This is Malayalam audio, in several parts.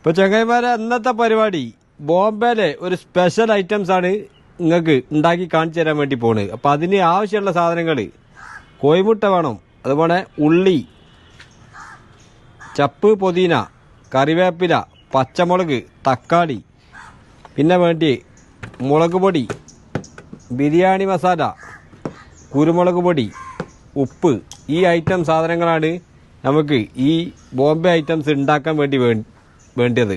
ഇപ്പൊ ചങ്ങായിമാരെ അന്നത്തെ പരിപാടി ബോംബെയിലെ ഒരു സ്പെഷ്യൽ ഐറ്റംസ് ആണ് നിങ്ങൾക്ക് ഉണ്ടാക്കി കാണിച്ചു തരാൻ വേണ്ടി പോണ്. അപ്പൊ അതിന് ആവശ്യമുള്ള സാധനങ്ങൾ കോയിമുട്ട വേണം അതുപോലെ ഉള്ളി ചപ്പ് പൊതീന കറിവേപ്പില പച്ചമുളക് തക്കാളി പിന്നെ വേണ്ടി മുളക് പൊടി ബിരിയാണി മസാല കുരുമുളക് പൊടി ഉപ്പ് ഈ ഐറ്റം സാധനങ്ങളാണ് നമുക്ക് ഈ ബോംബെ ഐറ്റംസ് ഉണ്ടാക്കാൻ വേണ്ടി വേ- വേണ്ടത്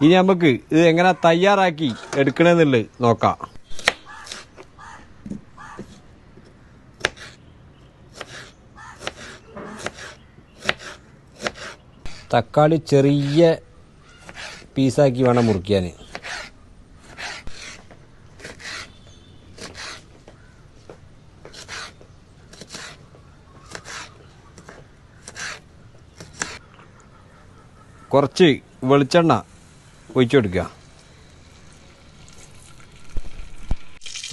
ഇനി നമുക്ക് ഇത് എങ്ങനെ തയ്യാറാക്കി എടുക്കണമെന്നുള്ളത് നോക്കാം. തക്കാളി ചെറിയ പീസാക്കി വേണം മുറിക്കാൻ കുറച്ച് വെളിച്ചെണ്ണ ഒഴിച്ചു കൊടുക്കുക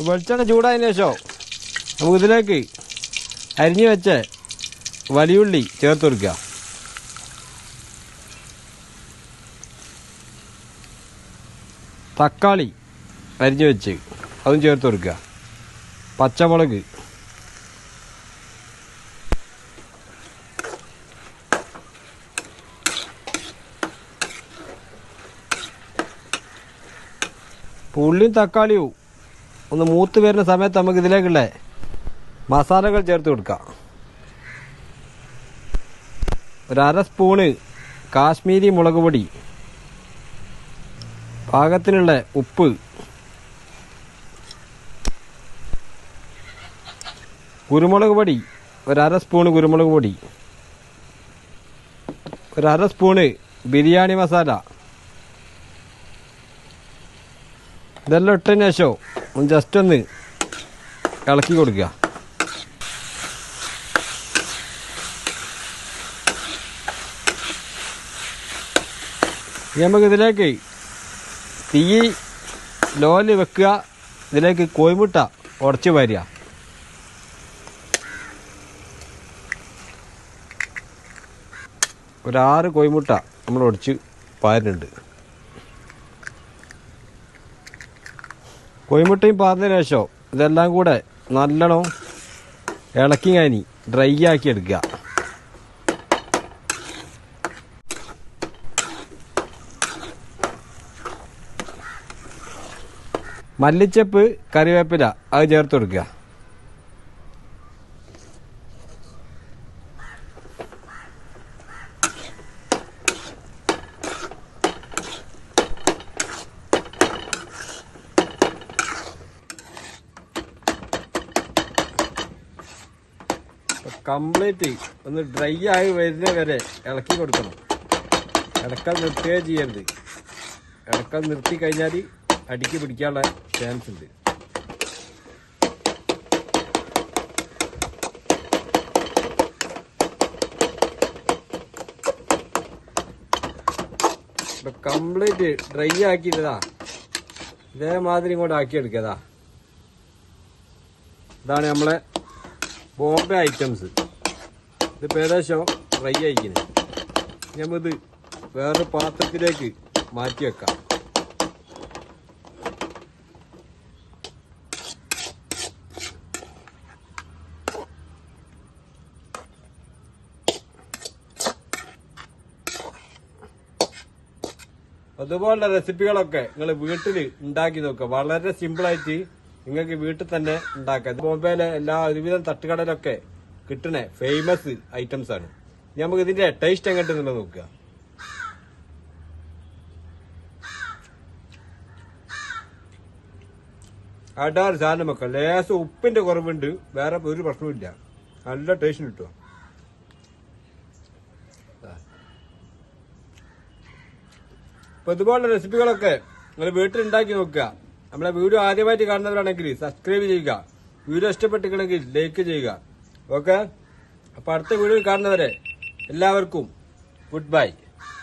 വെളിച്ചെണ്ണ ചൂടായതിനു ശേഷം നമുക്ക് ഇതിലേക്ക് അരിഞ്ഞു വെച്ച വലിയുള്ളി ചേർത്ത് കൊടുക്കുക. തക്കാളി അരിഞ്ഞു വെച്ച് അതും ചേർത്ത് കൊടുക്കുക. പച്ചമുളക് ഉള്ളിയും തക്കാളിയും ഒന്ന് മൂത്ത് വരുന്ന സമയത്ത് നമുക്ക് ഇതിലേക്കുള്ള മസാലകൾ ചേർത്ത് കൊടുക്കാം. ഒരു അര സ്പൂണ് കാശ്മീരി മുളക് പൊടി പാകത്തിനുള്ള ഉപ്പ് കുരുമുളക് പൊടി ഒരു അര സ്പൂണ് കുരുമുളക് പൊടി ഒരു അര സ്പൂണ് ബിരിയാണി മസാല ഇതെല്ലാം ഇട്ടതിന് ശേഷം ഒന്ന് ജസ്റ്റ് ഒന്ന് ഇളക്കി കൊടുക്കുക. നമുക്ക് ഇതിലേക്ക് തീ ലോൽ വെക്കുക. ഇതിലേക്ക് കോയിമുട്ട ഉടച്ച് വരിക. ഒരാറ് കോയിമുട്ട നമ്മൾ ഉടച്ച് പാരുന്നുണ്ട് പാർന്നതിന് ശേഷം ഇതെല്ലാം കൂടെ നല്ലോണം ഇളക്കി കാനി ഡ്രൈ ആക്കി എടുക്കുക. മല്ലിച്ചപ്പ് കറിവേപ്പില അത് ചേർത്ത് കൊടുക്കുക. കംപ്ലീറ്റ് ഒന്ന് ഡ്രൈ ആയി വരുന്ന വരെ ഇളക്കി കൊടുക്കണം. ഇളക്കാൻ നിർത്തുകയും ചെയ്യരുത്. ഇളക്കാൻ നിർത്തി കഴിഞ്ഞാൽ അടിക്ക് പിടിക്കാനുള്ള ചാൻസ് ഉണ്ട്. കംപ്ലീറ്റ് ഡ്രൈ ആക്കിയിട്ടതാ ഇതേമാതിരി ഇങ്ങോട്ട് ആക്കിയെടുക്കതാ ഇതാണ് നമ്മളെ ബോംബെ ഐറ്റംസ്. ഇതിപ്പോൾ ഏകദേശം ഫ്രൈ ആയിക്കുന്നത് നമ്മളിത് വേറൊരു പാത്രത്തിലേക്ക് മാറ്റി വെക്കാം. അതുപോലുള്ള റെസിപ്പികളൊക്കെ നിങ്ങൾ വീട്ടിൽ ഉണ്ടാക്കി നോക്കുക. വളരെ സിമ്പിളായിട്ട് നിങ്ങൾക്ക് വീട്ടിൽ തന്നെ ഉണ്ടാക്കാം. ബോംബെയിലെ എല്ലാ ഒരുവിധം തട്ടുകടലൊക്കെ കിട്ടണ ഫേമസ് ഐറ്റംസ് ആണ്. നമുക്ക് ഇതിന്റെ ടേസ്റ്റ് എങ്ങോട്ടെന്നുള്ളത് നോക്കുക. അടാർ സാധനം വെക്കാം ലേശം ഉപ്പിന്റെ കുറവുണ്ട്. വേറെ ഒരു പ്രശ്നമില്ല നല്ല ടേസ്റ്റ് കിട്ടുക അപ്പൊ ഇതുപോലുള്ള റെസിപ്പികളൊക്കെ നിങ്ങൾ വീട്ടിൽ ഉണ്ടാക്കി നോക്കുക. നമ്മളെ വീഡിയോ ആദ്യമായിട്ട് കാണുന്നവരാണെങ്കിൽ സബ്സ്ക്രൈബ് ചെയ്യുക. വീഡിയോ ഇഷ്ടപ്പെട്ടിട്ടുണ്ടെങ്കിൽ ലൈക്ക് ചെയ്യുക. ഓക്കെ അപ്പൊ അടുത്ത വീഡിയോയിൽ കാണുന്നവരെ എല്ലാവർക്കും ഗുഡ് ബൈ